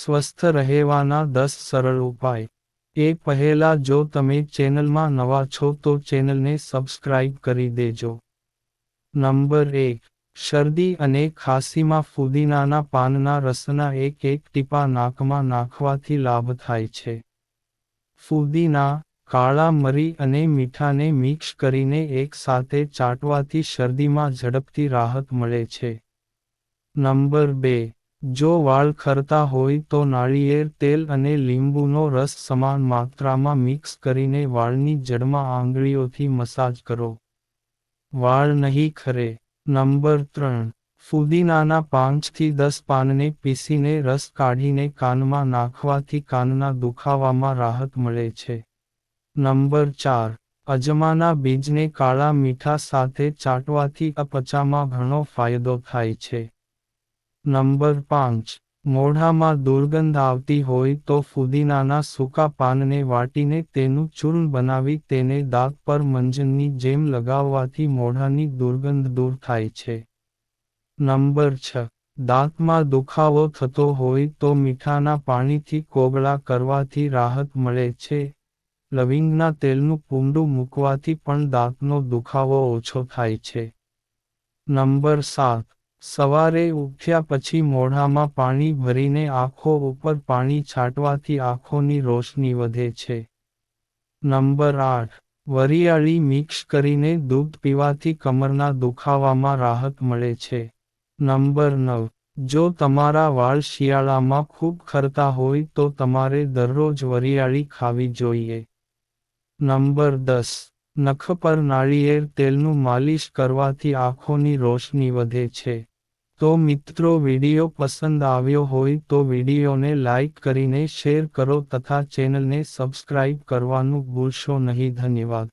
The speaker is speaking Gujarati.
સ્વસ્થ રહેવાના દસ સરળ ઉપાય. એ પહેલા જો તમે ચેનલમાં નવા છો તો ચેનલને સબસ્ક્રાઇબ કરી દેજો. નંબર એક, શરદી અને ખાંસીમાં ફુદીનાના પાનના રસના એક એક ટીપા નાકમાં નાખવાથી લાભ થાય છે. ફુદીના, કાળા મરી અને મીઠાને મિક્સ કરીને એક સાથે ચાટવાથી શરદીમાં ઝડપથી રાહત મળે છે. નંબર બે જો વાળ ખરતા હોય તો નાળિયેર, તેલ અને લીંબુનો રસ સમાન માત્રામાં મિક્સ કરીને વાળની જડમાં આંગળીઓથી મસાજ કરો. વાળ નહીં ખરે. નંબર ત્રણ. ફુદીનાના પાંચથી દસ પાનને પીસીને રસ કાઢીને કાનમાં નાખવાથી કાનના દુખાવામાં રાહત મળે છે. નંબર ચાર. અજમાના બીજને કાળા મીઠા સાથે ચાટવાથી અપચામાં ઘણો ફાયદો થાય છે. નંબર પાંચ. મોઢામાં દુર્ગંધ આવતી હોય તો ફુદીનાના સૂકા પાનને વાટીને તેનું ચૂર્ણ બનાવી તેને દાંત પર મંજનની જેમ લગાવવાથી મોઢાની દુર્ગંધ દૂર થાય છે. નંબર છ. દાંતમાં દુખાવો થતો હોય તો મીઠાના પાણીથી કોગળા કરવાથી રાહત મળે છે. લવિંગના તેલનું પૂંડું મૂકવાથી પણ દાંતનો દુખાવો ઓછો થાય છે. નંબર સાત. સવારે ઉઠ્યા પછી મોઢામાં પાણી ભરીને આંખો ઉપર પાણી છાંટવાથી આંખોની રોશની વધે છે. નંબર આઠ. વરિયાળી મિક્સ કરીને દૂધ પીવાથી કમરના દુખાવામાં રાહત મળે છે. નંબર નવ. જો તમારા વાળ શિયાળામાં ખૂબ ખરતા હોય તો તમારે દરરોજ વરિયાળી ખાવી જોઈએ. નંબર દસ. નખ પર નાળિયેર તેલનું માલિશ કરવાથી આંખોની રોશની વધે છે. તો મિત્રો વીડિયો પસંદ આવ્યો હોય તો વિડીયોને લાઇક કરીને શેર કરો તથા ચેનલને સબસ્ક્રાઇબ કરવાનું ભૂલશો નહીં. ધન્યવાદ.